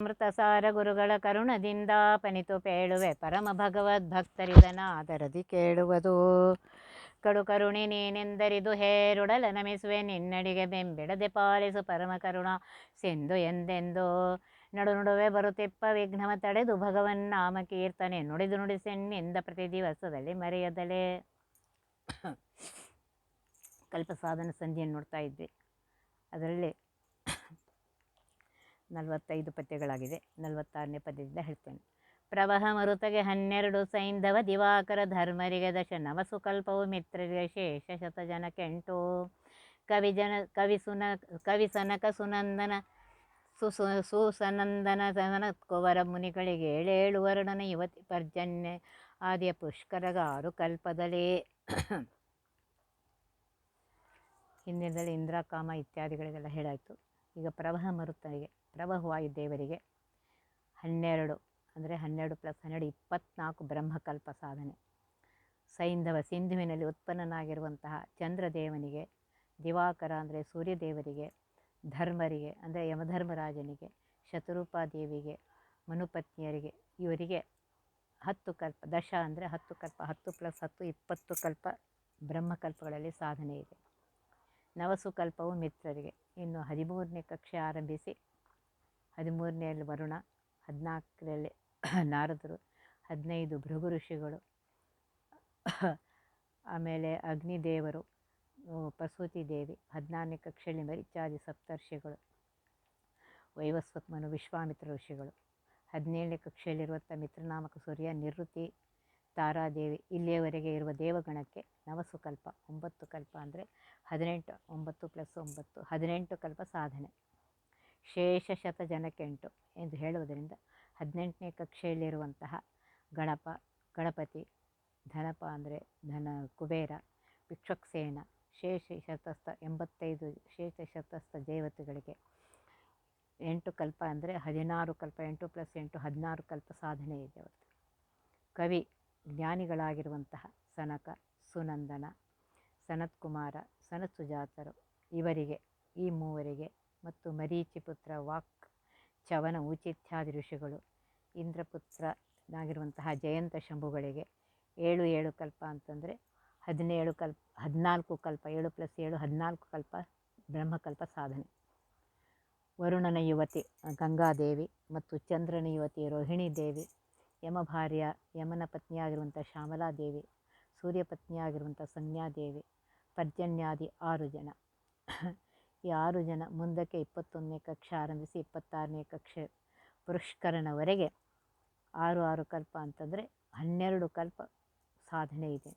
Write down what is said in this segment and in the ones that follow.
ಅಮೃತಸಾರ ಗುರುಗಳ ಕರುಣದಿಂದ ಪನಿತು ಪೇಳುವೆ ಪರಮ ಭಗವದ್ ಭಕ್ತರಿದನ ಆದರದಿ ಕೇಳುವುದು. ಕಡು ಕರುಣಿ ನೀನೆಂದರಿದು ಹೇರುಡಲ ನಮಿಸುವೆ ನಿನ್ನಡಿಗೆ ಬೆಂಬಿಡದೆ ಪಾಲಿಸು ಪರಮ ಕರುಣ ಸಿಂಧು ಎಂದೆಂದು. ನಡು ನಡುವೆ ಬರುತ್ತಿಪ್ಪ ವಿಘ್ನವ ತಡೆದು ಭಗವನ್ ನಾಮ ಕೀರ್ತನೆ ನುಡಿದು ನುಡಿಸೆನ್ನಿಂದ ಪ್ರತಿ ದಿವಸದಲ್ಲಿ ಮರೆಯದಲೆ. ಕಲ್ಪ ಸಾಧನ ಸಂಧಿಯನ್ನು ನೋಡ್ತಾ ಇದ್ವಿ. ಅದರಲ್ಲಿ ನಲವತ್ತೈದು ಪದ್ಯಗಳಾಗಿದೆ ನಲವತ್ತಾರನೇ ಪದ್ಯದಿಂದ ಹೇಳ್ತೇನೆ. ಪ್ರವಹ ಮರುತಗೆ ಹನ್ನೆರಡು ಸೈಂಧವ ದಿವಾಕರ ಧರ್ಮರಿಗೆ ದಶ ನವಸುಕಲ್ಪವು ಮಿತ್ರರಿಗೆ ಶೇಷ ಶತಜನಕ್ಕೆ ಎಂಟು ಕವಿಜನ ಕವಿ ಸುನ, ಕವಿ ಸನಕ ಸುನಂದನ, ಸುಸು, ಸುಸನಂದನ ಸನನ ಕುವರ ಮುನಿಗಳಿಗೆ ಏಳೇಳು ವರ್ಣನ ಯುವತಿ ಪರ್ಜನ್ಯ ಆದಿಯ ಪುಷ್ಕರಗ ಆರು ಕಲ್ಪದಲ್ಲಿ ಹಿಂದಿನದಲ್ಲಿ ಇಂದ್ರಕಾಮ ಇತ್ಯಾದಿಗಳಿಗೆಲ್ಲ ಹೇಳಾಯಿತು. ಈಗ ಪ್ರವಾಹ ಮರುತನಿಗೆ ಪ್ರವಾಹ ದೇವರಿಗೆ ಹನ್ನೆರಡು ಅಂದರೆ ಹನ್ನೆರಡು ಪ್ಲಸ್ ಹನ್ನೆರಡು, ಇಪ್ಪತ್ನಾಲ್ಕು ಬ್ರಹ್ಮಕಲ್ಪ ಸಾಧನೆ. ಸೈಂಧವ ಸಿಂಧುವಿನಲ್ಲಿ ಉತ್ಪನ್ನನಾಗಿರುವಂತಹ ಚಂದ್ರದೇವನಿಗೆ, ದಿವಾಕರ ಅಂದರೆ ಸೂರ್ಯದೇವರಿಗೆ, ಧರ್ಮರಿಗೆ ಅಂದರೆ ಯಮಧರ್ಮರಾಜನಿಗೆ, ಶತರೂಪಾದೇವಿಗೆ, ಮನುಪತ್ನಿಯರಿಗೆ ಇವರಿಗೆ ಹತ್ತು ಕಲ್ಪ, ದಶ ಅಂದರೆ ಹತ್ತು ಕಲ್ಪ, ಹತ್ತು ಪ್ಲಸ್ ಹತ್ತು, ಇಪ್ಪತ್ತು ಕಲ್ಪ ಬ್ರಹ್ಮಕಲ್ಪಗಳಲ್ಲಿ ಸಾಧನೆ ಇದೆ. ನವಸುಕಲ್ಪವು ಮಿತ್ರರಿಗೆ. ಇನ್ನು ಹದಿಮೂರನೇ ಕಕ್ಷೆ ಆರಂಭಿಸಿ ಹದಿಮೂರನೆಯಲ್ಲಿ ವರುಣ, ಹದಿನಾಲ್ಕರಲ್ಲಿ ನಾರದರು, ಹದಿನೈದು ಭೃಗು ಋಷಿಗಳು, ಆಮೇಲೆ ಅಗ್ನಿದೇವರು ಪ್ರಸೂತಿ ದೇವಿ, ಹದಿನಾರನೇ ಕಕ್ಷೆಯಲ್ಲಿ ಮರಿಚಾದಿ ಸಪ್ತರ್ಷಿಗಳು, ವೈವಸ್ವತ್ಮನು ವಿಶ್ವಾಮಿತ್ರ ಋಷಿಗಳು, ಹದಿನೇಳನೇ ಕಕ್ಷೆಯಲ್ಲಿರುವಂಥ ಮಿತ್ರನಾಮಕ ಸೂರ್ಯ, ನಿವೃತ್ತಿ ತಾರಾದೇವಿ, ಇಲ್ಲಿಯವರೆಗೆ ಇರುವ ದೇವಗಣಕ್ಕೆ ನವಸುಕಲ್ಪ ಒಂಬತ್ತು ಕಲ್ಪ ಅಂದರೆ ಹದಿನೆಂಟು, ಒಂಬತ್ತು ಪ್ಲಸ್ ಒಂಬತ್ತು, ಹದಿನೆಂಟು ಕಲ್ಪ ಸಾಧನೆ. ಶೇಷ ಶತ ಜನಕ್ಕೆಂಟು ಎಂದು ಹೇಳುವುದರಿಂದ ಹದಿನೆಂಟನೇ ಕಕ್ಷೆಯಲ್ಲಿರುವಂತಹ ಗಣಪ, ಗಣಪತಿ, ಧನಪ ಅಂದರೆ ಧನ ಕುಬೇರ, ಭಿಕ್ಷಕ್ಸೇನ ಶೇಷ ಶತಸ್ಥ ಎಂಬತ್ತೈದು ಶೇಷ ಶತಸ್ಥ ದೇವತೆಗಳಿಗೆ ಎಂಟು ಕಲ್ಪ ಅಂದರೆ ಹದಿನಾರು ಕಲ್ಪ, ಎಂಟು ಪ್ಲಸ್ ಎಂಟು ಹದಿನಾರು ಕಲ್ಪ ಸಾಧನೆ ಇದೆ ಕವಿ ಜ್ಞಾನಿಗಳಾಗಿರುವಂತಹ ಸನಕ, ಸುನಂದನ ಸನತ್ ಕುಮಾರ ಸನತ್ ಸುಜಾತರು ಇವರಿಗೆ, ಈ ಮೂವರಿಗೆ ಮತ್ತು ಮರೀಚಿ ಪುತ್ರ ವಾಕ್ ಚವನ ಊಚಿತ್ಯಾದಿ ಋಷಿಗಳು ಇಂದ್ರಪುತ್ರನಾಗಿರುವಂತಹ ಜಯಂತ ಶಂಭುಗಳಿಗೆ ಏಳು ಏಳು ಕಲ್ಪ ಅಂತಂದರೆ ಹದಿನೇಳು ಕಲ್ಪ, ಹದಿನಾಲ್ಕು ಕಲ್ಪ, ಏಳು ಪ್ಲಸ್ ಏಳು, ಹದಿನಾಲ್ಕು ಕಲ್ಪ ಬ್ರಹ್ಮಕಲ್ಪ ಸಾಧನೆ. ವರುಣನ ಯುವತಿ, ಗಂಗಾದೇವಿ ಮತ್ತು ಚಂದ್ರನ ಯುವತಿ, ರೋಹಿಣಿ ದೇವಿ, ಯಮಭಾರ್ಯ, ಯಮನ ಪತ್ನಿಯಾಗಿರುವಂಥ ಶ್ಯಾಮಲಾದೇವಿ ಸೂರ್ಯಪತ್ನಿಯಾಗಿರುವಂಥ ಸಂಜ್ಞಾದೇವಿ, ಪರ್ಜನ್ಯಾದಿ ಆರು ಜನ. ಈ ಆರು ಜನ ಮುಂದಕ್ಕೆ ಇಪ್ಪತ್ತೊಂದನೇ ಕಕ್ಷೆ ಆರಂಭಿಸಿ ಇಪ್ಪತ್ತಾರನೇ ಕಕ್ಷೆ ಪುರುಷ್ಕರಣವರೆಗೆ ಆರು ಆರು ಕಲ್ಪ ಅಂತಂದರೆ ಹನ್ನೆರಡು ಕಲ್ಪ ಸಾಧನೆ ಇದೆ.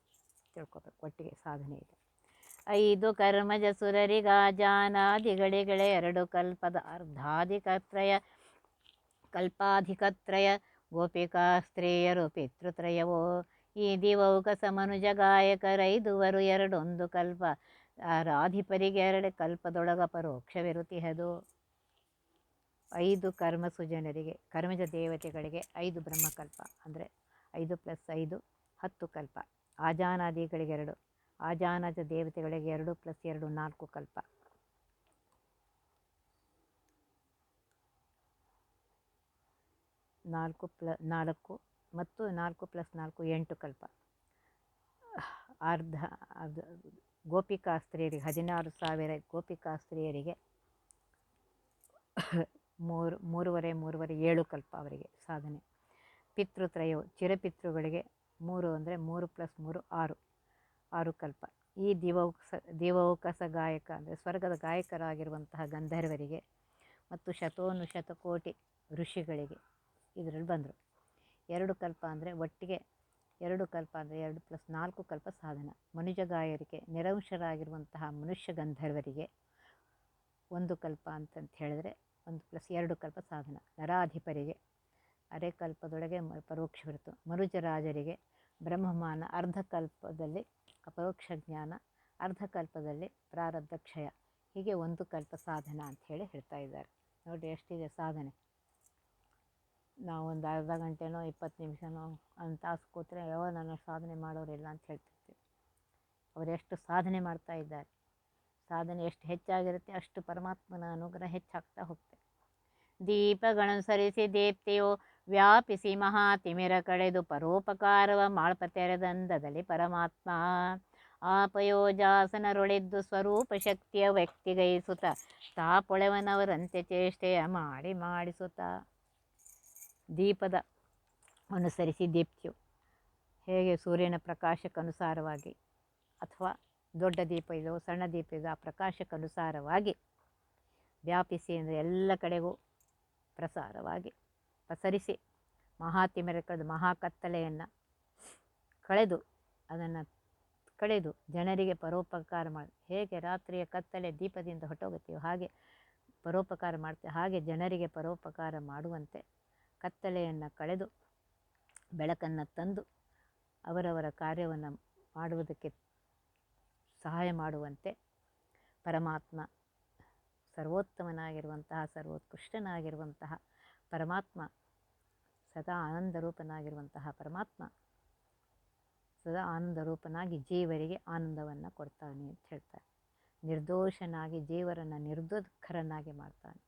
ತಿಳ್ಕೊಬೇಕು, ಒಟ್ಟಿಗೆ ಸಾಧನೆ ಇದೆ. ಐದು ಕರ್ಮಜ ಸುರರಿಗಾಜಾನಾದಿಗಳಿಗಳೇ ಎರಡು ಕಲ್ಪದ ಅರ್ಧಾಧಿಕತ್ರಯ, ಕಲ್ಪಾಧಿಕತ್ರಯ ಗೋಪಿಕಾ ಸ್ತ್ರೀಯರು ಪಿತೃತ್ರಯವೋ, ಈ ದಿವೌಕಸ ಮನುಜ ಗಾಯಕರೈದುವರು, ಎರಡೊಂದು ಕಲ್ಪ ರಾಧಿಪರಿಗೆ ಕಲ್ಪದೊಳಗ ಪರೋಕ್ಷವಿರುತಿಹದು ಐದು ಕರ್ಮ ಸುಜನರಿಗೆ, ಕರ್ಮಜ ದೇವತೆಗಳಿಗೆ ಐದು ಬ್ರಹ್ಮಕಲ್ಪ ಅಂದರೆ ಐದು ಪ್ಲಸ್ ಐದು, ಹತ್ತು ಕಲ್ಪ. ಆಜಾನಾದಿಗಳಿಗೆ ಎರಡು, ಆಜಾನಜ ದೇವತೆಗಳಿಗೆ ಎರಡು ಪ್ಲಸ್ ಎರಡು ನಾಲ್ಕು ಕಲ್ಪ. ನಾಲ್ಕು ಪ್ಲ, ನಾಲ್ಕು ಮತ್ತು ನಾಲ್ಕು ಪ್ಲಸ್ ನಾಲ್ಕು ಎಂಟು ಕಲ್ಪ. ಅರ್ಧ ಅರ್ಧ ಗೋಪಿಕಾ ಸ್ತ್ರೀಯರಿಗೆ ಹದಿನಾರು ಸಾವಿರ ಗೋಪಿಕಾಸ್ತ್ರೀಯರಿಗೆ, ಮೂರು, ಮೂರುವರೆ ಮೂರುವರೆ, ಏಳು ಕಲ್ಪ ಅವರಿಗೆ ಸಾಧನೆ. ಪಿತೃತ್ರಯವು ಚಿರಪಿತೃಗಳಿಗೆ ಮೂರು ಅಂದರೆ ಮೂರು ಪ್ಲಸ್ ಮೂರು, ಆರು ಆರು ಕಲ್ಪ. ಈ ದಿವೌಕಸ ದಿವೌಕಸ ಗಾಯಕ ಅಂದರೆ ಸ್ವರ್ಗದ ಗಾಯಕರಾಗಿರುವಂತಹ ಗಂಧರ್ವರಿಗೆ ಮತ್ತು ಶತೋನು ಶತಕೋಟಿ ಋಷಿಗಳಿಗೆ ಇದರಲ್ಲಿ ಬಂದರು. ಎರಡು ಕಲ್ಪ ಅಂದರೆ ಒಟ್ಟಿಗೆ ಎರಡು ಕಲ್ಪ ಅಂದರೆ ಎರಡು ಪ್ಲಸ್ ನಾಲ್ಕು ಕಲ್ಪ ಸಾಧನ. ಮನುಜಗಾಯರಿಗೆ ನಿರಂಶರಾಗಿರುವಂತಹ ಮನುಷ್ಯ ಗಂಧರ್ವರಿಗೆ ಒಂದು ಕಲ್ಪ ಅಂತಂತ ಹೇಳಿದ್ರೆ ಒಂದು ಪ್ಲಸ್ ಎರಡು ಕಲ್ಪ ಸಾಧನ. ನರಾಧಿಪರಿಗೆ ಅರೆ ಕಲ್ಪದೊಳಗೆ ಮ ಪರೋಕ್ಷವಿರುತ್ತು ಮನುಜರಾಜರಿಗೆ ಬ್ರಹ್ಮಮಾನ ಅರ್ಧಕಲ್ಪದಲ್ಲಿ ಅಪರೋಕ್ಷ ಜ್ಞಾನ ಅರ್ಧಕಲ್ಪದಲ್ಲಿ ಪ್ರಾರಬ್ಧ ಕ್ಷಯ. ಹೀಗೆ ಒಂದು ಕಲ್ಪ ಸಾಧನ ಹೇಳಿ ಹೇಳ್ತಾ ಇದ್ದಾರೆ. ನೋಡಿ ಎಷ್ಟಿದೆ ಸಾಧನೆ. ನಾವು ಒಂದು ಅರ್ಧ ಗಂಟೆನೋ ಇಪ್ಪತ್ತು ನಿಮಿಷನೋ ಒಂದು ತಾಸು ಕೂತ್ರೆ ಯಾವ ನಾನು ಸಾಧನೆ ಮಾಡೋರಿಲ್ಲ ಅಂತ ಹೇಳ್ತಿರ್ತೀವಿ. ಅವರು ಎಷ್ಟು ಸಾಧನೆ ಮಾಡ್ತಾ ಇದ್ದಾರೆ. ಸಾಧನೆ ಎಷ್ಟು ಹೆಚ್ಚಾಗಿರುತ್ತೆ, ಅಷ್ಟು ಪರಮಾತ್ಮನ ಅನುಗ್ರಹ ಹೆಚ್ಚಾಗ್ತಾ ಹೋಗ್ತದೆ ದೀಪಗಳನುಸರಿಸಿ ದೀಪ್ತಿಯು ವ್ಯಾಪಿಸಿ ಮಹಾತಿಮಿರ ಕಳೆದು ಪರೋಪಕಾರವ ಮಾಳ್ಪ ತೆರೆದಂದದಲ್ಲಿ ಪರಮಾತ್ಮ. ಆಪಯೋಜಾಸನರುಳಿದ್ದು ಸ್ವರೂಪ ಶಕ್ತಿಯ ವ್ಯಕ್ತಿಗೈಸುತ್ತ, ತಾಪೊಳೆವನವರಂತೆ ಚೇಷ್ಟೆಯ ಮಾಡಿ ಮಾಡಿಸುತ್ತ. ದೀಪದ ಅನುಸರಿಸಿ ದೀಪ್ತಿಯು ಹೇಗೆ ಸೂರ್ಯನ ಪ್ರಕಾಶಕ್ಕನುಸಾರವಾಗಿ ಅಥವಾ ದೊಡ್ಡ ದೀಪ ಇದೋ ಸಣ್ಣ ದೀಪ ಇದೋ ಆ ಪ್ರಕಾಶಕ್ಕನುಸಾರವಾಗಿ ವ್ಯಾಪಿಸಿ ಅಂದರೆ ಎಲ್ಲ ಕಡೆಗೂ ಪ್ರಸಾರವಾಗಿ ಪಸರಿಸಿ ಮಹಾತಿಮರಕದ ಕಳೆದು ಮಹಾಕತ್ತಲೆಯನ್ನು ಕಳೆದು ಅದನ್ನು ಕಳೆದು ಜನರಿಗೆ ಪರೋಪಕಾರ ಮಾಡಿ ಹೇಗೆ ರಾತ್ರಿಯ ಕತ್ತಲೆ ದೀಪದಿಂದ ಹೊಟ್ಟೋಗುತ್ತೀವೋ ಹಾಗೆ ಪರೋಪಕಾರ ಮಾಡ್ತೇವೆ ಹಾಗೆ ಜನರಿಗೆ ಪರೋಪಕಾರ ಮಾಡುವಂತೆ ಕತ್ತಲೆಯನ್ನು ಕಳೆದು ಬೆಳಕನ್ನು ತಂದು ಅವರವರ ಕಾರ್ಯವನ್ನು ಮಾಡುವುದಕ್ಕೆ ಸಹಾಯ ಮಾಡುವಂತೆ ಪರಮಾತ್ಮ ಸರ್ವೋತ್ತಮನಾಗಿರುವಂತಹ, ಸರ್ವೋತ್ಕೃಷ್ಟನಾಗಿರುವಂತಹ, ಪರಮಾತ್ಮ ಸದಾ ಆನಂದ ರೂಪನಾಗಿರುವಂತಹ ಪರಮಾತ್ಮ ಸದಾ ಆನಂದ ರೂಪನಾಗಿ ಜೀವರಿಗೆ ಆನಂದವನ್ನು ಕೊಡ್ತಾನೆ ಅಂತ ಹೇಳ್ತಾರೆ. ನಿರ್ದೋಷನಾಗಿ ಜೀವರನ್ನು ನಿರ್ದುಃಖರನ್ನಾಗಿ ಮಾಡ್ತಾನೆ.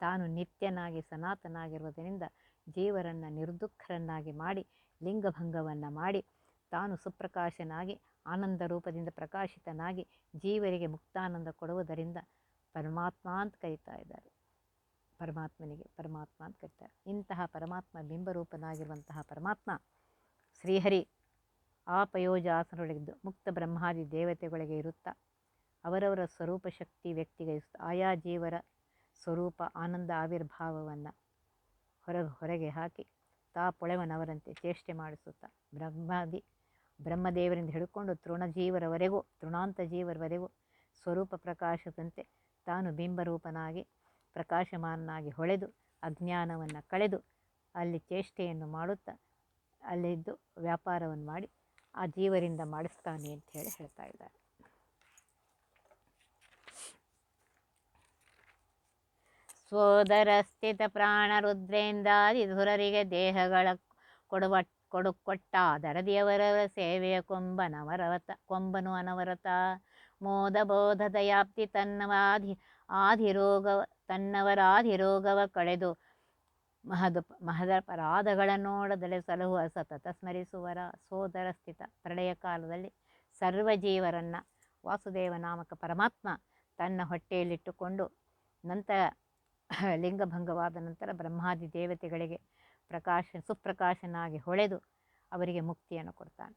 ತಾನು ನಿತ್ಯನಾಗಿ ಸನಾತನಾಗಿರುವುದರಿಂದ ಜೀವರನ್ನು ನಿರ್ದುಃಖರನ್ನಾಗಿ ಮಾಡಿ, ಲಿಂಗಭಂಗವನ್ನು ಮಾಡಿ, ತಾನು ಸುಪ್ರಕಾಶನಾಗಿ, ಆನಂದ ರೂಪದಿಂದ ಪ್ರಕಾಶಿತನಾಗಿ ಜೀವರಿಗೆ ಮುಕ್ತಾನಂದ ಕೊಡುವುದರಿಂದ ಪರಮಾತ್ಮ ಅಂತ ಕರೀತಾ ಇದ್ದಾರೆ. ಪರಮಾತ್ಮನಿಗೆ ಪರಮಾತ್ಮ ಅಂತ ಕರೀತಾರೆ. ಇಂತಹ ಪರಮಾತ್ಮ ಬಿಂಬರೂಪನಾಗಿರುವಂತಹ ಪರಮಾತ್ಮ ಶ್ರೀಹರಿ ಆ ಪಯೋಜಾಸನೊಳಗಿದ್ದು ಮುಕ್ತ ಬ್ರಹ್ಮಾದಿ ದೇವತೆಗಳಿಗೆ ಇರುತ್ತಾ, ಅವರವರ ಸ್ವರೂಪ ಶಕ್ತಿ ವ್ಯಕ್ತಿಗೆ ಆಯಾ ಜೀವರ ಸ್ವರೂಪ ಆನಂದ ಆವಿರ್ಭಾವವನ್ನು ಹೊರ ಹೊರಗೆ ಹಾಕಿ ತಾ ಪೊಳೆವನವರಂತೆ ಚೇಷ್ಟೆ ಮಾಡಿಸುತ್ತಾ ಬ್ರಹ್ಮಾದಿ, ಬ್ರಹ್ಮದೇವರಿಂದ ಹಿಡ್ಕೊಂಡು ತೃಣಜೀವರವರೆಗೂ, ತೃಣಾಂತ ಜೀವರವರೆಗೂ ಸ್ವರೂಪ ಪ್ರಕಾಶದಂತೆ ತಾನು ಬಿಂಬರೂಪನಾಗಿ, ಪ್ರಕಾಶಮಾನನಾಗಿ ಹೊಳೆದು, ಅಜ್ಞಾನವನ್ನು ಕಳೆದು ಅಲ್ಲಿ ಚೇಷ್ಟೆಯನ್ನು ಮಾಡುತ್ತಾ ಅಲ್ಲಿದ್ದು ವ್ಯಾಪಾರವನ್ನು ಮಾಡಿ ಆ ಜೀವರಿಂದ ಮಾಡಿಸ್ತಾನೆ ಅಂತ ಹೇಳಿ ಹೇಳ್ತಾ ಇದ್ದಾರೆ. ಸೋದರ ಸ್ಥಿತ ಪ್ರಾಣ ರುದ್ರೇಂದ್ರಾದಿ ಧುರರಿಗೆ ದೇಹಗಳ ಕೊಡುವ ಕೊಡು ಕೊಟ್ಟ ದರದಿಯವರವರ ಸೇವೆಯ ಕೊಂಬನವರವತ ಕೊಂಬನು ಅನವರತ. ಮೋದ ಬೋಧ ದಯಾಪ್ತಿ ತನ್ನವಾಧಿ, ಆಧಿರೋಗವ, ತನ್ನವರಾಧಿರೋಗವ ಕಳೆದು ಮಹದ ಮಹದಪರಾಧಗಳ ನೋಡದಲೆ ಸಲಹುವ ಸತತ ಸ್ಮರಿಸುವರ ಸೋದರ ಸ್ಥಿತ ಪ್ರಳಯ ಕಾಲದಲ್ಲಿ ಸರ್ವಜೀವರನ್ನು ವಾಸುದೇವ ನಾಮಕ ಪರಮಾತ್ಮ ತನ್ನ ಹೊಟ್ಟೆಯಲ್ಲಿಟ್ಟುಕೊಂಡು ನಂತರ ಲಿಂಗಭಂಗವಾದ ನಂತರ ಬ್ರಹ್ಮಾದಿ ದೇವತೆಗಳಿಗೆ ಪ್ರಕಾಶ, ಸುಪ್ರಕಾಶನಾಗಿ ಹೊಳೆದು ಅವರಿಗೆ ಮುಕ್ತಿಯನ್ನು ಕೊಡ್ತಾನೆ.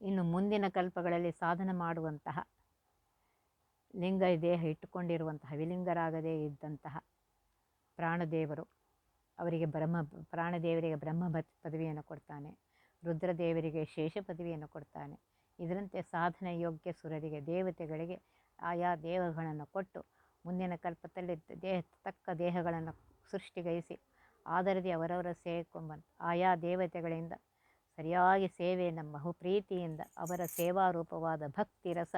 ಇನ್ನು ಮುಂದಿನ ಕಲ್ಪಗಳಲ್ಲಿ ಸಾಧನೆ ಮಾಡುವಂತಹ ಲಿಂಗ ದೇಹ ಇಟ್ಟುಕೊಂಡಿರುವಂತಹ ವಿಲಿಂಗರಾಗದೇ ಇದ್ದಂತಹ ಪ್ರಾಣದೇವರು ಅವರಿಗೆ ಬ್ರಹ್ಮ, ಪ್ರಾಣದೇವರಿಗೆ ಬ್ರಹ್ಮ ಪದವಿಯನ್ನು ಕೊಡ್ತಾನೆ. ರುದ್ರದೇವರಿಗೆ ಶೇಷ ಪದವಿಯನ್ನು ಕೊಡ್ತಾನೆ. ಇದರಂತೆ ಸಾಧನೆ ಯೋಗ್ಯ ಸುರರಿಗೆ ದೇವತೆಗಳಿಗೆ ಆಯಾ ದೇವಗಳನ್ನು ಕೊಟ್ಟು ಮುಂದಿನ ಕಲ್ಪದಲ್ಲಿ ದೇಹ, ತಕ್ಕ ದೇಹಗಳನ್ನು ಸೃಷ್ಟಿಗೈಸಿ, ಆದರದಿ ಅವರವರ ಸೇರಿಕೊಂಬಂತ ಆಯಾ ದೇವತೆಗಳಿಂದ ಸರಿಯಾಗಿ ಸೇವೆಯನ್ನು ಬಹು ಪ್ರೀತಿಯಿಂದ ಅವರ ಸೇವಾರೂಪವಾದ ಭಕ್ತಿ, ರಸ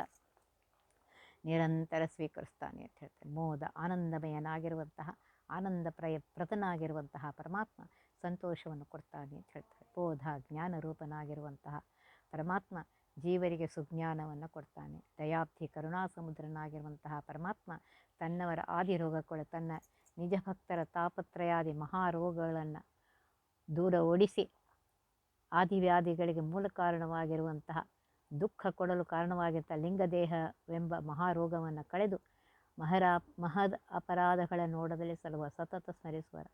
ನಿರಂತರ ಸ್ವೀಕರಿಸ್ತಾನೆ ಅಂತ ಹೇಳ್ತಾರೆ. ಮೋದ ಆನಂದಮಯನಾಗಿರುವಂತಹ, ಆನಂದ ಪ್ರತನಾಗಿರುವಂತಹ ಪರಮಾತ್ಮ ಸಂತೋಷವನ್ನು ಕೊಡ್ತಾನೆ ಅಂತ ಹೇಳ್ತಾರೆ. ಬೋಧ ಜ್ಞಾನ ರೂಪನಾಗಿರುವಂತಹ ಪರಮಾತ್ಮ ಜೀವರಿಗೆ ಸುಜ್ಞಾನವನ್ನು ಕೊಡ್ತಾನೆ. ದಯಾಬ್ಧಿ ಕರುಣಾ ಸಮುದ್ರನಾಗಿರುವಂತಹ ಪರಮಾತ್ಮ ತನ್ನವರ ಆದಿರೋಗಗಳು ತನ್ನ ನಿಜ ಭಕ್ತರ ತಾಪತ್ರಯಾದಿ ಮಹಾರೋಗಗಳನ್ನು ದೂರ ಓಡಿಸಿ ಆದಿವ್ಯಾಧಿಗಳಿಗೆ ಮೂಲ ಕಾರಣವಾಗಿರುವಂತಹ ದುಃಖ ಕೊಡಲು ಕಾರಣವಾಗಿರ್ತ ಲಿಂಗದೇಹವೆಂಬ ಮಹಾರೋಗವನ್ನು ಕಳೆದು ಮಹರಾ ಮಹದ್ ಅಪರಾಧಗಳ ನೋಡದಲ್ಲಿ ಸಲುವ ಸತತ ಸ್ಮರಿಸುವರ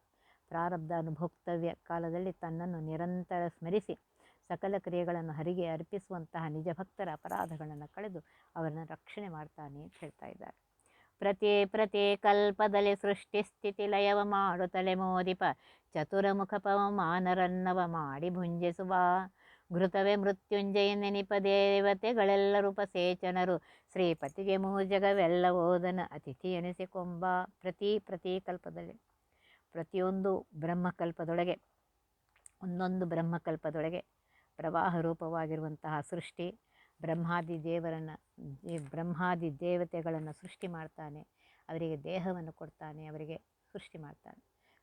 ಪ್ರಾರಬ್ಧ ಅನುಭೋಕ್ತವ್ಯ ಕಾಲದಲ್ಲಿ ತನ್ನನ್ನು ನಿರಂತರ ಸ್ಮರಿಸಿ ಸಕಲ ಕ್ರಿಯೆಗಳನ್ನು ಹರಿಗೆ ಅರ್ಪಿಸುವಂತಹ ನಿಜ ಭಕ್ತರ ಅಪರಾಧಗಳನ್ನು ಕಳೆದು ಅವರನ್ನು ರಕ್ಷಣೆ ಮಾಡ್ತಾನೆ ಅಂತ ಹೇಳ್ತಾ ಇದ್ದಾರೆ. ಪ್ರತಿ ಪ್ರತಿ ಕಲ್ಪದಲ್ಲಿ ಸೃಷ್ಟಿ ಸ್ಥಿತಿ ಲಯವ ಮಾಡುತ್ತಲೆ ಮೋದಿಪ. ಚತುರಮುಖ ಪವಮಾನರನ್ನವ ಮಾಡಿ ಭುಂಜಿಸುವ. ಘೃತವೇ ಮೃತ್ಯುಂಜಯ ನೆನಿಪ ದೇವತೆಗಳೆಲ್ಲರೂ ಪಸೇಚನರು ಶ್ರೀಪತಿಗೆ ಮೂಜಗವೆಲ್ಲ ಓದನ ಅತಿಥಿ ಎನಿಸಿಕೊಂಬ ಪ್ರತಿ ಪ್ರತಿ ಕಲ್ಪದಲ್ಲಿ. ಪ್ರತಿಯೊಂದು ಬ್ರಹ್ಮಕಲ್ಪದೊಳಗೆ, ಒಂದೊಂದು ಬ್ರಹ್ಮಕಲ್ಪದೊಳಗೆ ಪ್ರವಾಹ ರೂಪವಾಗಿರುವಂತಹ ಸೃಷ್ಟಿ. ಬ್ರಹ್ಮಾದಿ ದೇವರನ್ನು ಬ್ರಹ್ಮಾದಿ ದೇವತೆಗಳನ್ನು ಸೃಷ್ಟಿ ಮಾಡ್ತಾನೆ. ಅವರಿಗೆ ದೇಹವನ್ನು ಕೊಡ್ತಾನೆ, ಅವರಿಗೆ ಸೃಷ್ಟಿ ಮಾಡ್ತಾನೆ.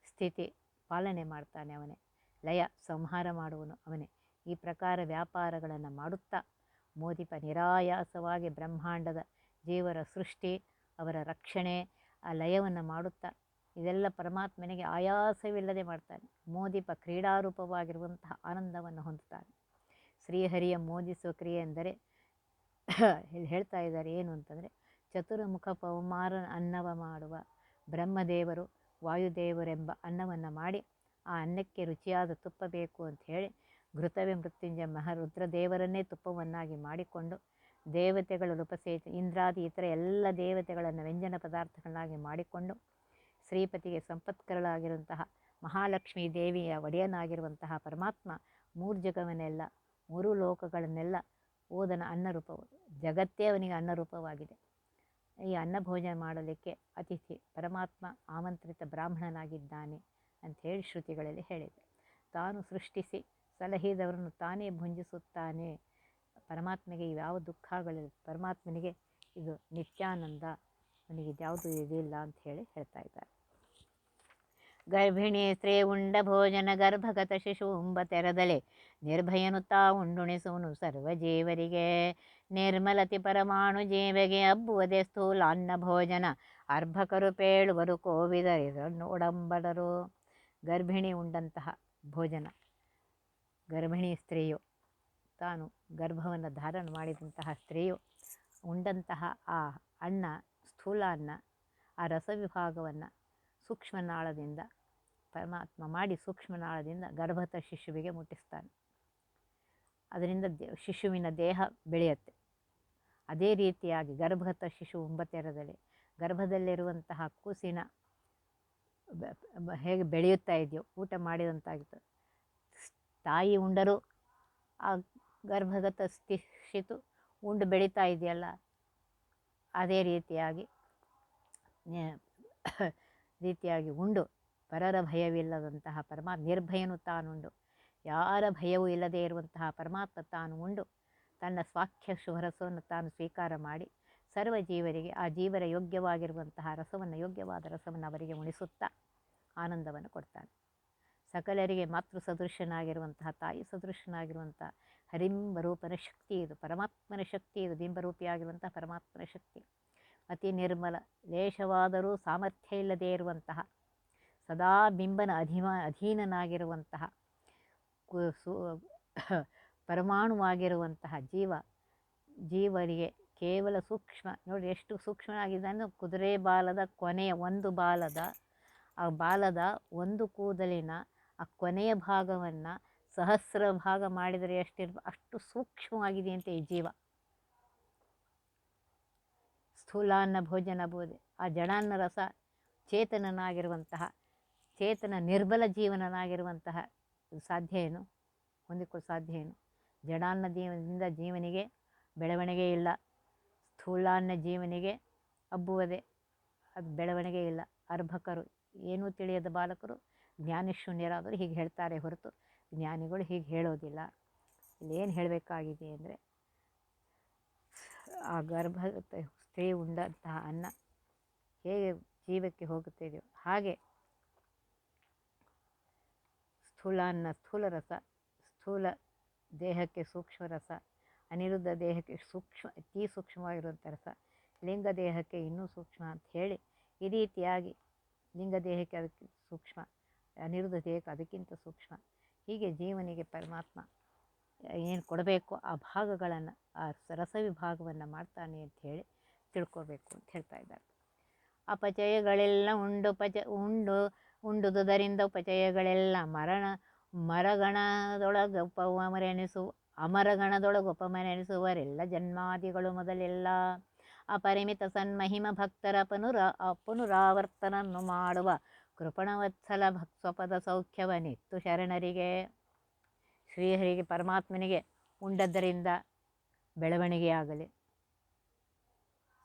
ಸ್ಥಿತಿ ಪಾಲನೆ ಮಾಡ್ತಾನೆ ಅವನೇ. ಲಯ ಸಂಹಾರ ಮಾಡುವನು ಅವನೇ. ಈ ಪ್ರಕಾರ ವ್ಯಾಪಾರಗಳನ್ನು ಮಾಡುತ್ತಾ ಮೋದಿಪ ನಿರಾಯಾಸವಾಗಿ ಬ್ರಹ್ಮಾಂಡದ ಜೀವರ ಸೃಷ್ಟಿ, ಅವರ ರಕ್ಷಣೆ, ಆ ಲಯವನ್ನು ಮಾಡುತ್ತಾ ಇದೆಲ್ಲ ಪರಮಾತ್ಮನಿಗೆ ಆಯಾಸವಿಲ್ಲದೆ ಮಾಡ್ತಾನೆ. ಮೋದಿಪ ಕ್ರೀಡಾರೂಪವಾಗಿರುವಂತಹ ಆನಂದವನ್ನು ಹೊಂದುತ್ತಾನೆ. ಶ್ರೀಹರಿಯ ಮೋದಿಸುವ ಕ್ರಿಯೆ ಎಂದರೆ ಇಲ್ಲಿ ಹೇಳ್ತಾ ಇದ್ದಾರೆ ಏನು ಅಂತಂದರೆ, ಚತುರ್ಮುಖ ಪವಮಾರ ಅನ್ನವ ಮಾಡುವ ಬ್ರಹ್ಮದೇವರು ವಾಯುದೇವರೆಂಬ ಅನ್ನವನ್ನು ಮಾಡಿ ಆ ಅನ್ನಕ್ಕೆ ರುಚಿಯಾದ ತುಪ್ಪ ಬೇಕು ಅಂತ ಹೇಳಿ ಘೃತವೇ ಮೃತ್ಯುಂಜಯ ಮಹಾರುದ್ರದೇವರನ್ನೇ ತುಪ್ಪವನ್ನಾಗಿ ಮಾಡಿಕೊಂಡು ದೇವತೆಗಳು ಉಪಸೇತ ಇಂದ್ರಾದಿ ಇತರ ಎಲ್ಲ ದೇವತೆಗಳನ್ನು ವ್ಯಂಜನ ಪದಾರ್ಥಗಳನ್ನಾಗಿ ಮಾಡಿಕೊಂಡು ಶ್ರೀಪತಿಗೆ ಸಂಪತ್ಕರಳಾಗಿರುವಂತಹ ಮಹಾಲಕ್ಷ್ಮೀ ದೇವಿಯ ಒಡೆಯನಾಗಿರುವಂತಹ ಪರಮಾತ್ಮ ಮೂರು ಜಗವನ್ನೆಲ್ಲ ಮೂರು ಲೋಕಗಳನ್ನೆಲ್ಲ ಓದನ ಅನ್ನರೂಪವು, ಜಗತ್ತೇ ಅವನಿಗೆ ಅನ್ನರೂಪವಾಗಿದೆ. ಈ ಅನ್ನ ಭೋಜನ ಮಾಡಲಿಕ್ಕೆ ಅತಿಥಿ ಪರಮಾತ್ಮ ಆಮಂತ್ರಿತ ಬ್ರಾಹ್ಮಣನಾಗಿದ್ದಾನೆ ಅಂಥೇಳಿ ಶ್ರುತಿಗಳಲ್ಲಿ ಹೇಳಿದೆ. ತಾನು ಸೃಷ್ಟಿಸಿ ಸಲಹಿದವರನ್ನು ತಾನೇ ಭುಂಜಿಸುತ್ತಾನೆ. ಪರಮಾತ್ಮೆಗೆ ಯಾವ ದುಃಖಗಳಿಲ್ಲ, ಪರಮಾತ್ಮನಿಗೆ ಇದು ನಿತ್ಯಾನಂದ ಅವನಿಗೆ ಇದ್ಯಾವುದು ಇದಿಲ್ಲ ಅಂತ ಹೇಳಿ ಹೇಳ್ತಾ ಇದ್ದಾರೆ. ಗರ್ಭಿಣಿ ಸ್ತ್ರೀ ಉಂಡ ಭೋಜನ ಗರ್ಭಗತ ಶಿಶು ಉಂಬ ತೆರದಲೆ. ನಿರ್ಭಯನು ತಾ ಉಂಡುಣಿಸುವನು ಸರ್ವಜೀವರಿಗೆ ನಿರ್ಮಲತಿ ಪರಮಾಣು ಜೀವಿಗೆ ಅಬ್ಬುವುದೇ ಸ್ಥೂಲ ಅನ್ನ ಭೋಜನ. ಅರ್ಭಕರು ಪೇಳುವರು ಕೋವಿದರಿದನ್ನು ಉಡಂಬಡರು ಗರ್ಭಿಣಿ ಉಂಡಂತಹ ಭೋಜನ. ಗರ್ಭಿಣಿ ಸ್ತ್ರೀಯು ತಾನು ಗರ್ಭವನ್ನು ಧಾರಣ ಮಾಡಿದಂತಹ ಸ್ತ್ರೀಯು ಉಂಡಂತಹ ಆ ಅನ್ನ ಸ್ಥೂಲ ಅನ್ನ, ಆ ರಸವಿಭಾಗವನ್ನು ಸೂಕ್ಷ್ಮನಾಳದಿಂದ, ಪರಮಾತ್ಮ ಮಾಡಿ ಸೂಕ್ಷ್ಮನಾಳದಿಂದ ಗರ್ಭತ ಶಿಶುವಿಗೆ ಮುಟ್ಟಿಸ್ತಾನೆ. ಅದರಿಂದ ಶಿಶುವಿನ ದೇಹ ಬೆಳೆಯುತ್ತೆ. ಅದೇ ರೀತಿಯಾಗಿ ಗರ್ಭತ ಶಿಶು ಒಂಬತ್ತೆರದಲ್ಲಿ ಗರ್ಭದಲ್ಲಿರುವಂತಹ ಕೂಸಿನ ಹೇಗೆ ಬೆಳೆಯುತ್ತಾ ಇದೆಯೋ, ಊಟ ಮಾಡಿದಂತಾಗಿತ್ತು. ತಾಯಿ ಉಂಡರೂ, ಆ ಗರ್ಭಗತ ಸ್ಥಿ, ಶಿಶು ಉಂಡು ಬೆಳೀತಾ ಇದೆಯಲ್ಲ, ಅದೇ ರೀತಿಯಾಗಿ ರೀತಿಯಾಗಿ ಉಂಡು. ಪರರ ಭಯವಿಲ್ಲದಂತಹ ಪರಮ ನಿರ್ಭಯನು ತಾನುಂಡು. ಯಾರ ಭಯವೂ ಇಲ್ಲದೇ ಇರುವಂತಹ ಪರಮಾತ್ಮ ತಾನು ಉಂಡು. ತನ್ನ ಸ್ವಾಖ್ಯ ಶುಭರಸವನ್ನು ತಾನು ಸ್ವೀಕಾರ ಮಾಡಿ ಸರ್ವ ಜೀವರಿಗೆ ಆ ಜೀವರ ಯೋಗ್ಯವಾಗಿರುವಂತಹ ರಸವನ್ನು, ಯೋಗ್ಯವಾದ ರಸವನ್ನು ಅವರಿಗೆ ಉಣಿಸುತ್ತಾ ಆನಂದವನ್ನು ಕೊಡ್ತಾನೆ. ಸಕಲರಿಗೆ ಮಾತೃ ಸದೃಶನಾಗಿರುವಂತಹ, ತಾಯಿ ಸದೃಶನಾಗಿರುವಂತಹ ಹರಿಂಬರೂಪನ ಶಕ್ತಿ ಇದು, ಪರಮಾತ್ಮನ ಶಕ್ತಿ ಇದು, ಬಿಂಬರೂಪಿಯಾಗಿರುವಂತಹ ಪರಮಾತ್ಮನ ಶಕ್ತಿ. ಅತಿ ನಿರ್ಮಲ, ಲೇಷವಾದರೂ ಸಾಮರ್ಥ್ಯ ಇಲ್ಲದೇ ಇರುವಂತಹ, ಸದಾ ಬಿಂಬನ ಅಧಿಮ, ಅಧೀನನಾಗಿರುವಂತಹ ಪರಮಾಣುವಾಗಿರುವಂತಹ ಜೀವ, ಜೀವರಿಗೆ ಕೇವಲ ಸೂಕ್ಷ್ಮ, ನೋಡಿ ಎಷ್ಟು ಸೂಕ್ಷ್ಮನಾಗಿದ್ದಾನೆ ಕುದುರೆ ಬಾಲದ ಕೊನೆಯ ಒಂದು ಬಾಲದ, ಆ ಬಾಲದ ಒಂದು ಕೂದಲಿನ ಆ ಕೊನೆಯ ಭಾಗವನ್ನು ಸಹಸ್ರ ಭಾಗ ಮಾಡಿದರೆ ಎಷ್ಟಿರ್ಬ, ಅಷ್ಟು ಸೂಕ್ಷ್ಮವಾಗಿದೆಯಂತೆ ಈ ಜೀವ. ಸ್ಥೂಲಾನ್ನ ಭೋಜನ ಬೋಧೆ ಆ ಜಡಾನ್ನ ರಸ ಚೇತನನಾಗಿರುವಂತಹ, ಚೇತನ ನಿರ್ಬಲ ಜೀವನನಾಗಿರುವಂತಹ ಸಾಧ್ಯ ಏನು? ಹೊಂದಿಕೊಳ್ಳ ಸಾಧ್ಯ ಏನು? ಜಡಾನ್ನ ಜೀವನದಿಂದ ಜೀವನಿಗೆ ಬೆಳವಣಿಗೆ ಇಲ್ಲ. ಸ್ಥೂಲಾನ್ನ ಜೀವನಿಗೆ ಹಬ್ಬುವುದೇ ಅದು ಬೆಳವಣಿಗೆ ಇಲ್ಲ. ಅರ್ಭಕರು, ಏನೂ ತಿಳಿಯದ ಬಾಲಕರು ಜ್ಞಾನಶೂನ್ಯರಾದರೂ ಹೀಗೆ ಹೇಳ್ತಾರೆ ಹೊರತು ಜ್ಞಾನಿಗಳು ಹೀಗೆ ಹೇಳೋದಿಲ್ಲ. ಇಲ್ಲಿ ಏನು ಹೇಳಬೇಕಾಗಿದೆ ಅಂದರೆ, ಆ ಗರ್ಭ ಸ್ತ್ರೀ ಉಂಡಂತಹ ಅನ್ನ ಹೇಗೆ ಜೀವಕ್ಕೆ ಹೋಗುತ್ತಿದೆಯೋ ಹಾಗೆ ಸ್ಥೂಲಾನ್ನ ಸ್ಥೂಲ ರಸ, ಸ್ಥೂಲ ದೇಹಕ್ಕೆ ಸೂಕ್ಷ್ಮ ರಸ, ಅನಿರುದ್ಧ ದೇಹಕ್ಕೆ ಸೂಕ್ಷ್ಮ, ಅತಿ ಸೂಕ್ಷ್ಮವಾಗಿರುವಂಥ ರಸ, ಲಿಂಗ ದೇಹಕ್ಕೆ ಇನ್ನೂ ಸೂಕ್ಷ್ಮ ಅಂತ ಹೇಳಿ ಈ ರೀತಿಯಾಗಿ ಲಿಂಗ ದೇಹಕ್ಕೆ ಅದಕ್ಕೆ ಸೂಕ್ಷ್ಮ, ಅನಿರುದ್ಧ ದೇಹಕ್ಕೆ ಅದಕ್ಕಿಂತ ಸೂಕ್ಷ್ಮ, ಹೀಗೆ ಜೀವನಿಗೆ ಪರಮಾತ್ಮ ಏನು ಕೊಡಬೇಕು ಆ ಭಾಗಗಳನ್ನು, ಆ ರಸವಿಭಾಗವನ್ನು ರಸ ವಿಭಾಗವನ್ನು ಮಾಡ್ತಾನೆ ಅಂತ ಹೇಳಿ ತಿಳ್ಕೋಬೇಕು ಅಂತ ಹೇಳ್ತಾ ಇದ್ದಾರೆ. ಅಪಚಯಗಳೆಲ್ಲ ಉಂಡು, ಪಚ, ಉಂಡು, ಉಂಡುದುದರಿಂದ ಉಪಚಯಗಳೆಲ್ಲ ಮರಣ, ಮರಗಣದೊಳಗೆ ಉಪಮರೆನಿಸು ಅಮರಗಣದೊಳಗೆ ಉಪಮರೆನಿಸುವರೆಲ್ಲ ಜನ್ಮಾದಿಗಳು ಮೊದಲೆಲ್ಲ ಅಪರಿಮಿತ ಸನ್ಮಹಿಮ ಭಕ್ತರ ಪನುರ, ಪುನರಾವರ್ತನನ್ನು ಮಾಡುವ ಕೃಪಣವತ್ಸಲ ಭಕ್, ಸ್ವಪದ ಸೌಖ್ಯವನಿತ್ತು ಶರಣರಿಗೆ. ಶ್ರೀಹರಿಗೆ ಪರಮಾತ್ಮನಿಗೆ ಉಂಡದ್ದರಿಂದ ಬೆಳವಣಿಗೆಯಾಗಲಿ.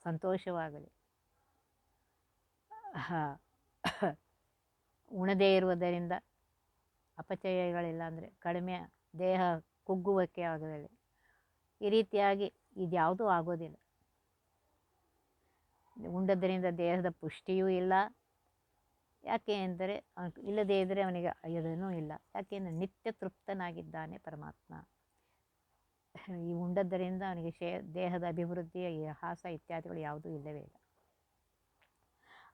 ಸಂತೋಷವಾಗಲಿ. ಉಣದೇ ಇರುವುದರಿಂದ ಅಪಚಯಗಳಿಲ್ಲ ಅಂದರೆ ಕಡಿಮೆ ದೇಹ ಕುಗ್ಗುವಿಕೆ ಆಗದಲ್ಲಿ ಈ ರೀತಿಯಾಗಿ ಇದ್ಯಾವುದೂ ಆಗೋದಿಲ್ಲ. ಉಂಡದ್ರಿಂದ ದೇಹದ ಪುಷ್ಟಿಯೂ ಇಲ್ಲ. ಯಾಕೆ ಅಂದರೆ ಇಲ್ಲದೇ ಇದ್ದರೆ ಅವನಿಗೆ ಇದನ್ನೂ ಇಲ್ಲ. ಯಾಕೆಂದರೆ ನಿತ್ಯ ತೃಪ್ತನಾಗಿದ್ದಾನೆ ಪರಮಾತ್ಮ. ಈ ಉಂಡದ್ದರಿಂದ ಅವನಿಗೆ ಶೇ, ದೇಹದ ಅಭಿವೃದ್ಧಿಯ ಹಾಸ ಇತ್ಯಾದಿಗಳು ಯಾವುದೂ ಇಲ್ಲವೇ ಇಲ್ಲ.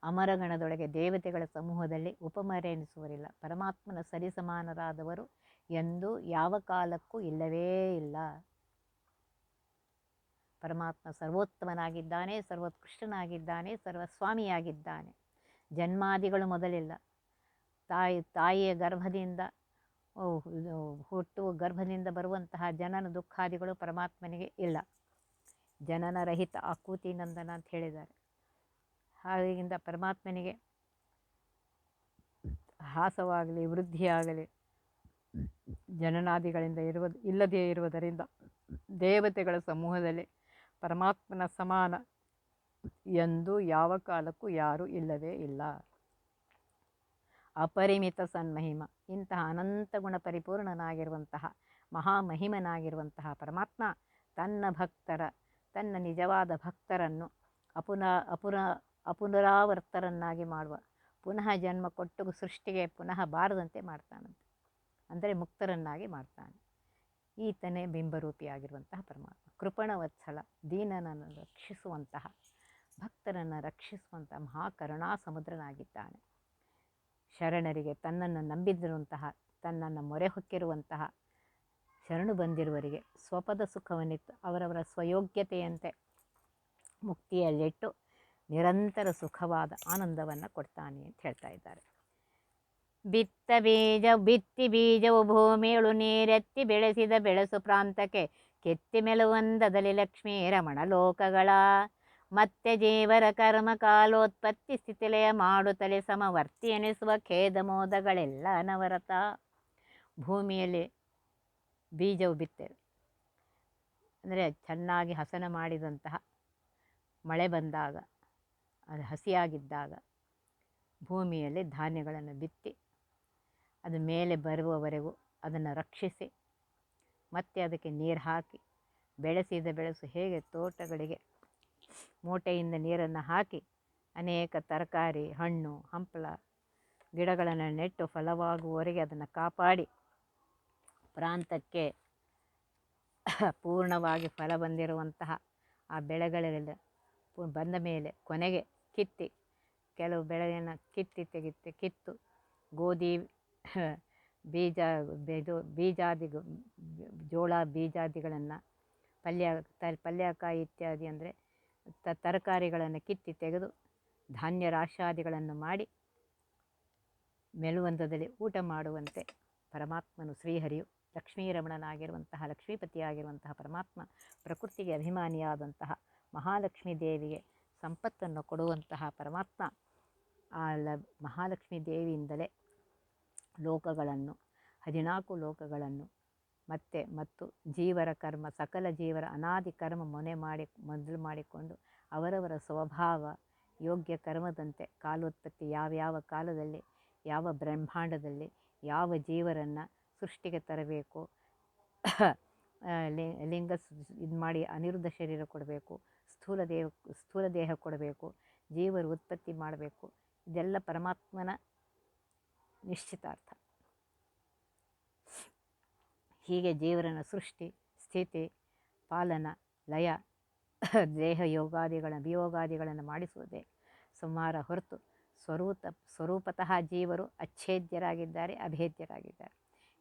ಅಮರಗಣದೊಳಗೆ ದೇವತೆಗಳ ಸಮೂಹದಲ್ಲಿ ಉಪಮರೆ ಎನಿಸುವರಿಲ್ಲ. ಪರಮಾತ್ಮನ ಸರಿಸಮಾನರಾದವರು ಎಂದು ಯಾವ ಕಾಲಕ್ಕೂ ಇಲ್ಲವೇ ಇಲ್ಲ. ಪರಮಾತ್ಮ ಸರ್ವೋತ್ತಮನಾಗಿದ್ದಾನೆ, ಸರ್ವೋತ್ಕೃಷ್ಟನಾಗಿದ್ದಾನೆ, ಸರ್ವಸ್ವಾಮಿಯಾಗಿದ್ದಾನೆ. ಜನ್ಮಾದಿಗಳು ಮೊದಲಿಲ್ಲ. ತಾಯಿ, ತಾಯಿಯ ಗರ್ಭದಿಂದ ಹುಟ್ಟು ಗರ್ಭದಿಂದ ಬರುವಂತಹ ಜನನ ದುಃಖಾದಿಗಳು ಪರಮಾತ್ಮನಿಗೆ ಇಲ್ಲ. ಜನನರಹಿತ ಆಕೂತಿ ನಂದನ ಅಂತ ಹೇಳಿದ್ದಾರೆ. ಹಾಗೆಯಿಂದ ಪರಮಾತ್ಮನಿಗೆ ಹಾಸವಾಗಲಿ, ವೃದ್ಧಿಯಾಗಲಿ, ಜನನಾದಿಗಳಿಂದ ಇರುವ ಇಲ್ಲದೇ ಇರುವುದರಿಂದ ದೇವತೆಗಳ ಸಮೂಹದಲ್ಲಿ ಪರಮಾತ್ಮನ ಸಮಾನ ಎಂದು ಯಾವ ಕಾಲಕ್ಕೂ ಯಾರೂ ಇಲ್ಲವೇ ಇಲ್ಲ. ಅಪರಿಮಿತ ಸನ್ಮಹಿಮ, ಇಂತಹ ಅನಂತ ಗುಣ ಪರಿಪೂರ್ಣನಾಗಿರುವಂತಹ ಮಹಾಮಹಿಮನಾಗಿರುವಂತಹ ಪರಮಾತ್ಮ ತನ್ನ ಭಕ್ತರ, ತನ್ನ ನಿಜವಾದ ಭಕ್ತರನ್ನು ಅಪುನ ಅಪುನ, ಅಪುನರಾವರ್ತರನ್ನಾಗಿ ಮಾಡುವ, ಪುನಃ ಜನ್ಮ ಕೊಟ್ಟು ಸೃಷ್ಟಿಗೆ ಪುನಃ ಬಾರದಂತೆ ಮಾಡ್ತಾನಂತೆ. ಅಂದರೆ ಮುಕ್ತರನ್ನಾಗಿ ಮಾಡ್ತಾನೆ. ಈತನೇ ಬಿಂಬರೂಪಿಯಾಗಿರುವಂತಹ ಪರಮಾತ್ಮ. ಕೃಪಣವತ್ಸಲ, ದೀನನನ್ನು ರಕ್ಷಿಸುವಂತಹ ಭಕ್ತರನ್ನು ರಕ್ಷಿಸುವಂಥ ಮಹಾಕರುಣಾ ಸಮುದ್ರನಾಗಿದ್ದಾನೆ ಶರಣರಿಗೆ ತನ್ನನ್ನು ನಂಬಿದಿರುವಂತಹ, ತನ್ನನ್ನು ಮೊರೆ ಹೊಕ್ಕಿರುವಂತಹ ಶರಣು ಬಂದಿರುವರಿಗೆ ಸ್ವಪದ ಸುಖವನ್ನಿತ್ತು. ಅವರವರ ಸ್ವಯೋಗ್ಯತೆಯಂತೆ ಮುಕ್ತಿಯಲ್ಲಿಟ್ಟು ನಿರಂತರ ಸುಖವಾದ ಆನಂದವನ್ನು ಕೊಡ್ತಾನೆ ಅಂತ ಹೇಳ್ತಾ ಇದ್ದಾರೆ. ಬಿತ್ತ ಬೀಜ, ಬಿತ್ತಿ ಬೀಜವು ಭೂಮಿಯಳು ನೀರೆತ್ತಿ ಬೆಳೆಸಿದ ಬೆಳೆಸು ಪ್ರಾಂತಕ್ಕೆ ಕೆತ್ತಿ ಮೆಲುವಂದದಲ್ಲಿ ಲಕ್ಷ್ಮೀ ರಮಣ ಲೋಕಗಳ ಮತ್ತೆ ಜೀವರ ಕರ್ಮ ಕಾಲೋತ್ಪತ್ತಿ ಸ್ಥಿತಿಲಯ ಮಾಡುತ್ತಲೇ ಸಮವರ್ತಿ ಎನಿಸುವ ಖೇದ ಮೋದಗಳೆಲ್ಲ ಅನವರತ. ಭೂಮಿಯಲ್ಲಿ ಬೀಜವು ಬಿತ್ತೇವೆ. ಅಂದರೆ ಚೆನ್ನಾಗಿ ಹಸನ ಮಾಡಿದಂತಹ ಮಳೆ ಬಂದಾಗ, ಅದು ಹಸಿಯಾಗಿದ್ದಾಗ ಭೂಮಿಯಲ್ಲಿ ಧಾನ್ಯಗಳನ್ನು ಬಿತ್ತಿ, ಅದು ಮೇಲೆ ಬರುವವರೆಗೂ ಅದನ್ನು ರಕ್ಷಿಸಿ, ಮತ್ತೆ ಅದಕ್ಕೆ ನೀರು ಹಾಕಿ, ಬೆಳೆಸಿದ ಬೆಳೆಸು ಹೇಗೆ ತೋಟಗಳಿಗೆ ಮೂಟೆಯಿಂದ ನೀರನ್ನು ಹಾಕಿ ಅನೇಕ ತರಕಾರಿ, ಹಣ್ಣು, ಹಂಪಲ ಗಿಡಗಳನ್ನು ನೆಟ್ಟು ಫಲವಾಗುವವರೆಗೆ ಅದನ್ನು ಕಾಪಾಡಿ ಪ್ರಾಂತಕ್ಕೆ ಪೂರ್ಣವಾಗಿ ಫಲ ಬಂದಿರುವಂತಹ ಆ ಬೆಳೆಗಳೆಲ್ಲ ಬಂದ ಮೇಲೆ ಕೊನೆಗೆ ಕಿತ್ತಿ ಕೆಲವು ಬೆಳೆಯನ್ನು ಕಿತ್ತಿ ತೆಗಿತ್ತೆ ಕಿತ್ತು ಗೋಧಿ, ಬೀಜ, ಇದು ಬೀಜಾದಿ ಜೋಳ ಬೀಜಾದಿಗಳನ್ನು ಪಲ್ಯ, ತ, ಪಲ್ಯಕಾಯಿ ಇತ್ಯಾದಿ ಅಂದರೆ ತ ತರಕಾರಿಗಳನ್ನು ಕಿತ್ತಿ ತೆಗೆದು ಧಾನ್ಯ ರಾಶಾದಿಗಳನ್ನು ಮಾಡಿ ಮೆಲುವಂದದಲ್ಲಿ ಊಟ ಮಾಡುವಂತೆ ಪರಮಾತ್ಮನು ಶ್ರೀಹರಿಯು ಲಕ್ಷ್ಮೀರಮಣನಾಗಿರುವಂತಹ, ಲಕ್ಷ್ಮೀಪತಿಯಾಗಿರುವಂತಹ ಪರಮಾತ್ಮ ಪ್ರಕೃತಿಗೆ ಅಭಿಮಾನಿಯಾದಂತಹ ಮಹಾಲಕ್ಷ್ಮೀ ದೇವಿಗೆ ಸಂಪತ್ತನ್ನು ಕೊಡುವಂತಹ ಪರಮಾತ್ಮ ಆ ಲ ಮಹಾಲಕ್ಷ್ಮೀ ದೇವಿಯಿಂದಲೇ ಲೋಕಗಳನ್ನು, ಹದಿನಾಲ್ಕು ಲೋಕಗಳನ್ನು ಮತ್ತೆ ಮತ್ತು ಜೀವರ ಕರ್ಮ, ಸಕಲ ಜೀವರ ಅನಾದಿ ಕರ್ಮ ಮೊನೆ ಮಾಡಿ, ಮೊದಲು ಮಾಡಿಕೊಂಡು ಅವರವರ ಸ್ವಭಾವ ಯೋಗ್ಯ ಕರ್ಮದಂತೆ ಕಾಲೋತ್ಪತ್ತಿ ಯಾವ್ಯಾವ ಕಾಲದಲ್ಲಿ, ಯಾವ ಬ್ರಹ್ಮಾಂಡದಲ್ಲಿ, ಯಾವ ಜೀವರನ್ನು ಸೃಷ್ಟಿಗೆ ತರಬೇಕು ಲಿಂಗ ಇದು ಮಾಡಿ ಅನಿರುದ್ಧ ಶರೀರ ಕೊಡಬೇಕು, ಸ್ಥೂಲ ದೇಹ ಸ್ಥೂಲ ದೇಹ ಕೊಡಬೇಕು, ಜೀವರು ಉತ್ಪತ್ತಿ ಮಾಡಬೇಕು, ಇದೆಲ್ಲ ಪರಮಾತ್ಮನ ನಿಶ್ಚಿತಾರ್ಥ. ಹೀಗೆ ಜೀವರನ ಸೃಷ್ಟಿ, ಸ್ಥಿತಿ, ಪಾಲನ, ಲಯ, ದೇಹ ಯೋಗಾದಿಗಳ ವಿಯೋಗಾದಿಗಳನ್ನು ಮಾಡಿಸುವುದೇ ಸುಮಾರ ಹೊರತು ಸ್ವರೂಪ, ಸ್ವರೂಪತಃ ಜೀವರು ಅಚ್ಛೇದ್ಯರಾಗಿದ್ದಾರೆ, ಅಭೇದ್ಯರಾಗಿದ್ದಾರೆ.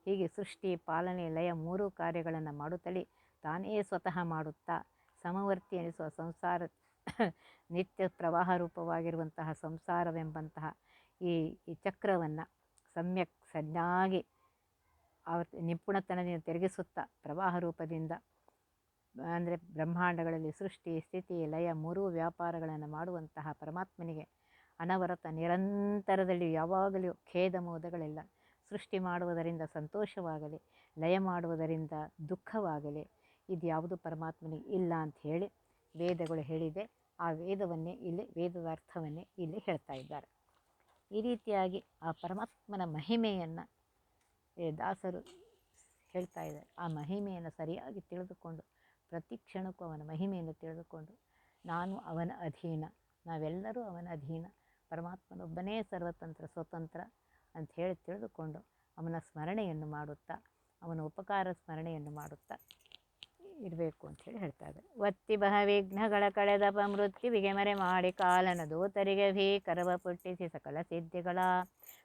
ಹೀಗೆ ಸೃಷ್ಟಿ, ಪಾಲನೆ, ಲಯ ಮೂರು ಕಾರ್ಯಗಳನ್ನು ಮಾಡುತ್ತಲೇ ತಾನೇ ಸ್ವತಃ ಮಾಡುತ್ತಾ, ಸಮವರ್ತಿ ಎನಿಸುವ ಸಂಸಾರ ನಿತ್ಯ ಪ್ರವಾಹ ರೂಪವಾಗಿರುವಂತಹ ಸಂಸಾರವೆಂಬಂತಹ ಈ ಚಕ್ರವನ್ನು ಸಮ್ಯಕ್ ಸರಿಯಾಗಿ ಆವರ್ತಿ ನಿಪುಣತನದಿಂದ ತಿರುಗಿಸುತ್ತಾ ಪ್ರವಾಹ ರೂಪದಿಂದ. ಅಂದರೆ ಬ್ರಹ್ಮಾಂಡಗಳಲ್ಲಿ ಸೃಷ್ಟಿ, ಸ್ಥಿತಿ, ಲಯ ಮೂರೂ ವ್ಯಾಪಾರಗಳನ್ನು ಮಾಡುವಂತಹ ಪರಮಾತ್ಮನಿಗೆ ಅನವರತ ನಿರಂತರದಲ್ಲಿ ಯಾವಾಗಲೂ ಖೇದ ಮೋದಗಳಿಲ್ಲ. ಸೃಷ್ಟಿ ಮಾಡುವುದರಿಂದ ಸಂತೋಷವಾಗಲಿ, ಲಯ ಮಾಡುವುದರಿಂದ ದುಃಖವಾಗಲಿ ಇದು ಯಾವುದು ಪರಮಾತ್ಮನಿಗೆ ಇಲ್ಲ ಅಂತ ಹೇಳಿ ವೇದಗಳು ಹೇಳಿದೆ. ಆ ವೇದವನ್ನೇ ಇಲ್ಲಿ ವೇದದ ಅರ್ಥವನ್ನೇ ಇಲ್ಲಿ ಹೇಳ್ತಾ ಇದ್ದಾರೆ. ಈ ರೀತಿಯಾಗಿ ಆ ಪರಮಾತ್ಮನ ಮಹಿಮೆಯನ್ನು ದಾಸರು ಹೇಳ್ತಾ ಇದ್ದಾರೆ. ಆ ಮಹಿಮೆಯನ್ನು ಸರಿಯಾಗಿ ತಿಳಿದುಕೊಂಡು, ಪ್ರತಿ ಕ್ಷಣಕ್ಕೂ ಅವನ ಮಹಿಮೆಯನ್ನು ತಿಳಿದುಕೊಂಡು, ನಾನು ಅವನ ಅಧೀನ, ನಾವೆಲ್ಲರೂ ಅವನ ಅಧೀನ, ಪರಮಾತ್ಮನೊಬ್ಬನೇ ಸರ್ವತಂತ್ರ, ಸ್ವತಂತ್ರ ಅಂತ ಹೇಳಿ ತಿಳಿದುಕೊಂಡು ಅವನ ಸ್ಮರಣೆಯನ್ನು ಮಾಡುತ್ತಾ, ಅವನ ಉಪಕಾರ ಸ್ಮರಣೆಯನ್ನು ಮಾಡುತ್ತಾ ಇರಬೇಕು ಅಂಥೇಳಿ ಹೇಳ್ತಾ ಇದ್ದಾರೆ. ಒತ್ತಿ ಬಹ ವಿಘ್ನಗಳ ಕಳೆದಪ ಮೃತ್ಯುವಿಗೆ ಮರೆ ಮಾಡಿ ಕಾಲನ ದೂತರಿಗೆ ಭೀಕರವ ಪುಟ್ಟಿಸಿ ಸಕಲ ಸಿದ್ಧಿಗಳ